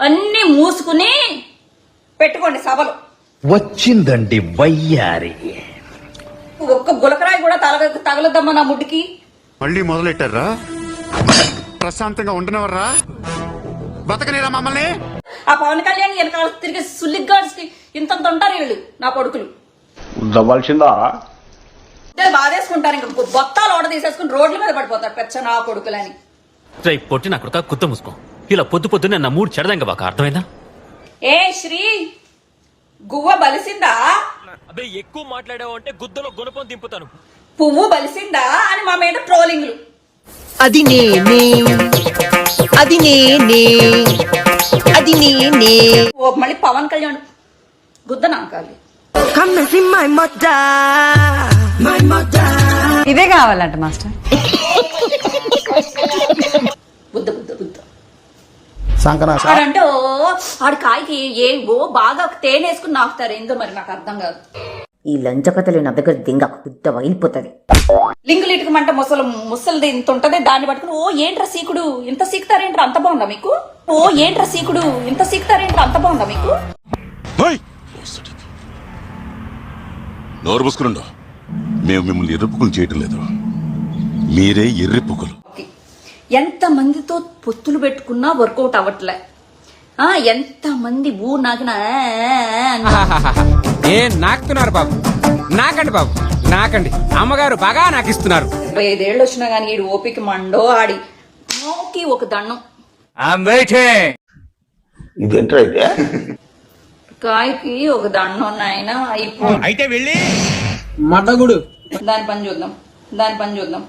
అన్ని మూసుకుని పెట్టుకోండి సభలు. వచ్చిందండి వయ్యారి. ఒక్క గులకరాయి కూడా తగల తగలద్దమ్మా నా ముడ్డుకి. మళ్ళీ మొదలెట్టారా? ప్రశాంతంగా ఉండనవర్రా బతకనేరా మమ్మల్ని? ఆ పవన్ కళ్యాణ్ వెనకాల తిరిగి సుల్లిగాడ్స్కి ఇంత ఉంటారు వీళ్ళు నా కొడుకులు. ఇద్దరు బాధేసుకుంటారు ఇంకా. బొత్తాలు ఓడ తీసేసుకుని రోడ్ల మీద పడిపోతారు. పెచ్చ నా కొడుకులని. పొట్టి నా కొడుక కుత్త మూసుకో. ఇలా పొద్దు పొద్దున్నే నా మూడు చెడదంగా బాక అర్థమైందా? ఏ శ్రీ గువ్వ బలిసిందా? అబ్బే ఎక్కువ మాట్లాడావు అంటే గుద్దలో గుణపం దింపుతాను. పువ్వు బలిసిందా అని మా మీద ట్రోలింగ్లు. అది నేనే. అది నేనే. అది నేనే. ఓ మళ్ళీ పవన్ కళ్యాణ్. గుద్ద నాకాలి. Come and see my mother. My mother. ఇదే కావాలంట మాస్టర్. ఓ ఆడి కాయకి ఏ ఓ బాగా తేనె వేసుకుని నాకుతారు ఏందో మరి నాకు అర్థం కాదు. ఈ లంచకథలు నా దగ్గర దింగ బుద్ధ వైలిపోతుంది లింగులు ఇటుకమంటే ముసలు ముసలిది ఇంత ఉంటది దాన్ని పట్టుకుని ఓ ఏంట్రా సీకుడు ఇంత సీకుతారేంట్రా అంత బాగుందా మీకు? ఓ ఏంట్రా సీకుడు ఇంత సీకుతారేంట్రా అంత బాగుందా మీకు? నోరు మూసుకునుండు. మేము మిమ్మల్ని ఎర్రిపుకులు చేయటం లేదు. మీరే ఎర్రిపుకులు ఎంత మందితో పొత్తులు పెట్టుకున్నా వర్కౌట్ అవ్వట్లే. ఆ ఎంత మంది ఊ నాకిన ఏ నాకుతున్నారు బాబు. నాకండి బాబు. నాకండి. అమ్మగారు బాగా నాకు ఇస్తున్నారు ఐదేళ్ళు వచ్చినా గానీ ఈడు ఓపిక మండో ఆడి. నోకి ఒక దండం. కాయకి ఒక దండం నాయన అయితే వెళ్ళి. దాని పని చూద్దాం. దాని పని చూద్దాం.